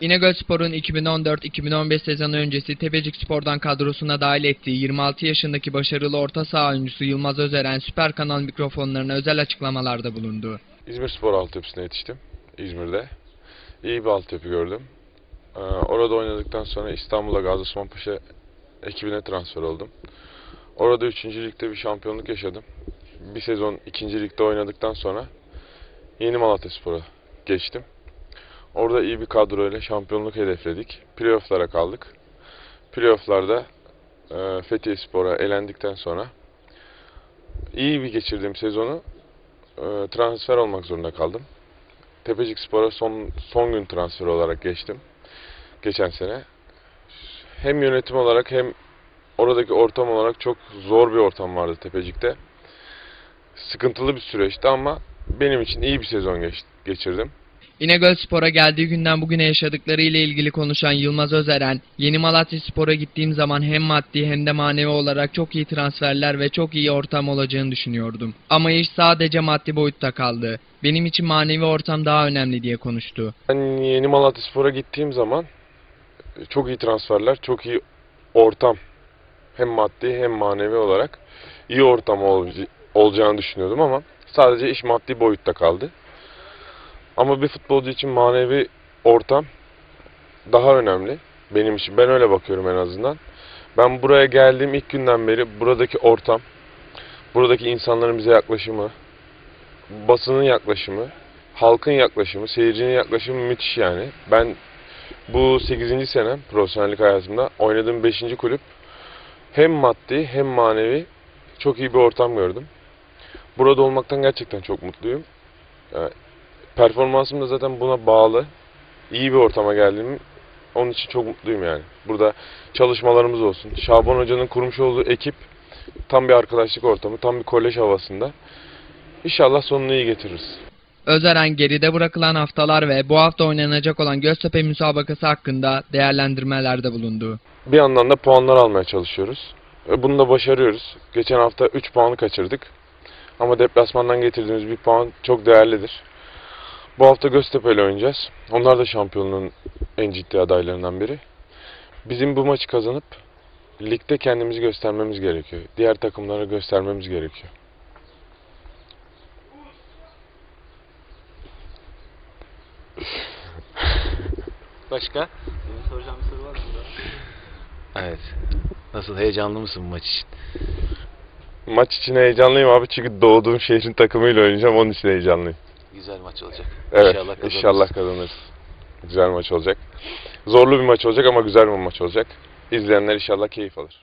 İnegölspor'un 2014-2015 sezonu öncesi Tepecik Spor'dan kadrosuna dahil ettiği 26 yaşındaki başarılı orta saha oyuncusu Yılmaz Özeren Süper Kanal mikrofonlarına özel açıklamalarda bulundu. İzmir Spor altyapısına yetiştim. İzmir'de. İyi bir altyapı gördüm. Ee, orada oynadıktan sonra İstanbul'a Gazi Osman ekibine transfer oldum. Orada 3. ligde bir şampiyonluk yaşadım. Bir sezon 2. ligde oynadıktan sonra Yeni Malatya Spor'a geçtim. Orada iyi bir kadroyla şampiyonluk hedefledik. Playoff'lara kaldık. Playoff'larda e, Fethiye Spor'a elendikten sonra iyi bir geçirdiğim sezonu e, transfer olmak zorunda kaldım. Tepecik Spor'a son son gün transfer olarak geçtim. Geçen sene. Hem yönetim olarak hem oradaki ortam olarak çok zor bir ortam vardı Tepecik'te. Sıkıntılı bir süreçti ama benim için iyi bir sezon geç- geçirdim. İnegölspor'a geldiği günden bugüne yaşadıkları ile ilgili konuşan Yılmaz Özeren, Yeni Malatya Spor'a gittiğim zaman hem maddi hem de manevi olarak çok iyi transferler ve çok iyi ortam olacağını düşünüyordum. Ama iş sadece maddi boyutta kaldı. Benim için manevi ortam daha önemli diye konuştu. Ben Yeni Malatya Spor'a gittiğim zaman e, çok iyi transferler, çok iyi ortam hem maddi hem manevi olarak iyi ortam ol- olacağını düşünüyordum ama sadece iş maddi boyutta kaldı. Ama bir futbolcu için manevi ortam daha önemli benim için. Ben öyle bakıyorum en azından. Ben buraya geldiğim ilk günden beri buradaki ortam, buradaki insanların bize yaklaşımı, basının yaklaşımı, halkın yaklaşımı, seyircinin yaklaşımı müthiş yani. Ben bu 8. senem profesyonellik hayatımda oynadığım 5. kulüp hem maddi hem manevi çok iyi bir ortam gördüm. Burada olmaktan gerçekten çok mutluyum. Yani performansım da zaten buna bağlı. İyi bir ortama geldim. Onun için çok mutluyum yani. Burada çalışmalarımız olsun. Şaban Hoca'nın kurmuş olduğu ekip tam bir arkadaşlık ortamı, tam bir kolej havasında. İnşallah sonunu iyi getiririz. Özeren geride bırakılan haftalar ve bu hafta oynanacak olan Göztepe müsabakası hakkında değerlendirmelerde bulundu. Bir yandan da puanlar almaya çalışıyoruz. Ve bunu da başarıyoruz. Geçen hafta 3 puanı kaçırdık. Ama deplasmandan getirdiğimiz bir puan çok değerlidir. Bu hafta Göztepe ile oynayacağız. Onlar da şampiyonluğun en ciddi adaylarından biri. Bizim bu maçı kazanıp ligde kendimizi göstermemiz gerekiyor. Diğer takımlara göstermemiz gerekiyor. Başka? Senin soracağım bir soru var mı? Evet. Nasıl heyecanlı mısın bu maç için? Maç için heyecanlıyım abi çünkü doğduğum şehrin takımıyla oynayacağım. Onun için heyecanlıyım. Güzel maç olacak. Evet, İnşallah kazanırız. inşallah kazanırız. Güzel maç olacak. Zorlu bir maç olacak ama güzel bir maç olacak. İzleyenler inşallah keyif alır.